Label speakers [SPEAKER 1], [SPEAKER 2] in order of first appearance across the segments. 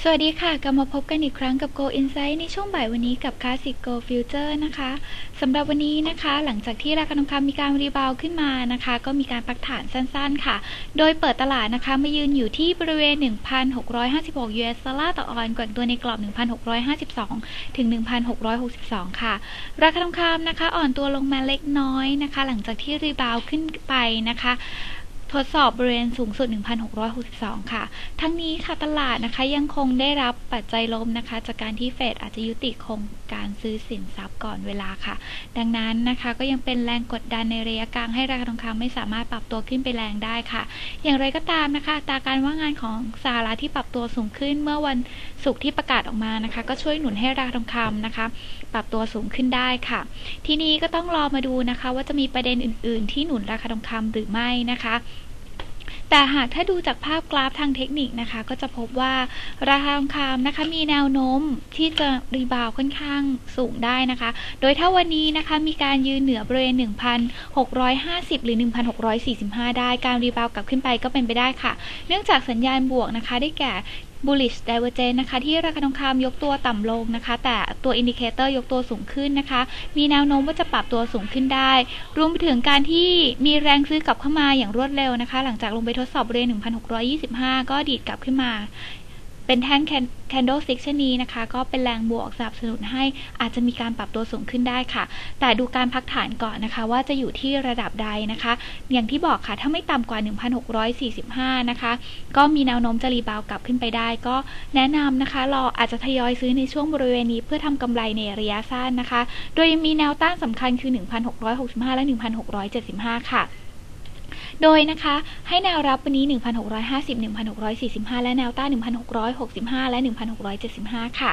[SPEAKER 1] สวัสดีค่ะ กลับมาพบกันอีกครั้งกับ Go Insight ในช่วงบ่ายวันนี้กับ Classic Go Future นะคะสำหรับวันนี้นะคะ หลังจากที่ราคาทองคำมีการรีบาวขึ้นมานะคะ ก็มีการพักฐานสั้นๆค่ะ โดยเปิดตลาดนะคะ มายืนอยู่ที่บริเวณ 1,656 US ดอลลาร์ต่อออนซ์ก่อนตัวในกรอบ 1,652 ถึง 1,662 ค่ะ ราคาทองคำนะคะ อ่อนตัวลงมาเล็กน้อยนะคะ หลังจากที่รีบาวขึ้นไปนะคะ ทดสอบบริเวณสูงสุด 1,662 ค่ะ ทั้งนี้ค่ะตลาดนะคะยังคงได้รับปัจจัยลบนะคะ จากการที่เฟดอาจจะยุติโครงการซื้อสินทรัพย์ก่อนเวลาค่ะ ดังนั้นนะคะก็ยังเป็นแรงกดดันในระยะกลางให้ราคาทองคำไม่สามารถปรับตัวขึ้นไปแรงได้ค่ะ อย่างไรก็ตามนะคะตาการว่างงานของสหรัฐที่ปรับตัวสูงขึ้นเมื่อวันศุกร์ที่ประกาศออกมานะคะ ก็ช่วยหนุนให้ราคาทองคำนะคะ ปรับตัวสูงขึ้นได้ค่ะ ทีนี้ก็ต้องรอมาดูนะคะ ว่าจะมีประเด็นอื่น ๆ ที่หนุนราคาทองคำหรือไม่นะคะ แต่หากถ้าดูจากภาพกราฟทางเทคนิคนะคะ ก็จะพบว่าราคาทองคำนะคะมีแนวโน้มที่จะรีบาวค่อนข้างสูงได้นะคะ โดยถ้าวันนี้นะคะมีการยืนเหนือบริเวณ 1,650 หรือ 1,645 ได้ การรีบาวกลับขึ้นไปก็เป็นไปได้ค่ะ เนื่องจากสัญญาณบวกนะคะได้แก่ bullish divergence นะคะที่ราคาทองคำยกตัวต่ำลงนะคะ แต่ตัวอินดิเคเตอร์ยกตัวสูงขึ้นนะคะ มีแนวโน้มว่าจะปรับตัวสูงขึ้นได้ รวมไปถึงการที่มีแรงซื้อกลับเข้ามาอย่างรวดเร็วนะคะ หลังจากลงไปทดสอบบริเวณ 1,625 ก็ดีดกลับขึ้นมา เป็นแท่ง candlestick เช่นนี้นะคะ ก็เป็นแรงบวกสนับสนุนให้อาจจะมีการปรับตัวสูงขึ้นได้ค่ะ แต่ดูการพักฐานก่อนนะคะ ว่าจะอยู่ที่ระดับใดนะคะ อย่างที่บอกค่ะ ถ้าไม่ต่ำกว่า 1,645 นะคะ ก็มีแนวโน้มจะรีบาวกลับขึ้นไปได้ ก็แนะนำนะคะรออาจจะทยอยซื้อในช่วงบริเวณนี้ เพื่อทำกำไรในระยะสั้นนะคะ โดยมีแนวต้านสำคัญคือ 1,665 และ 1,675 ค่ะ โดยนะคะให้แนวรับวันนี้ 1,650 1,645 และแนวต้าน1,665 และ 1,675 ค่ะ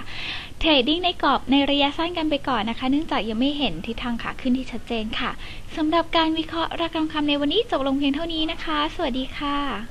[SPEAKER 1] เทรดดิ้งในกรอบในระยะสั้นกันไปก่อนนะคะ เนื่องจากยังไม่เห็นทิศทางขาขึ้นที่ชัดเจนค่ะสำหรับการวิเคราะห์ราคาทองคำในวันนี้จบลงเพียงเท่านี้นะคะ สวัสดีค่ะ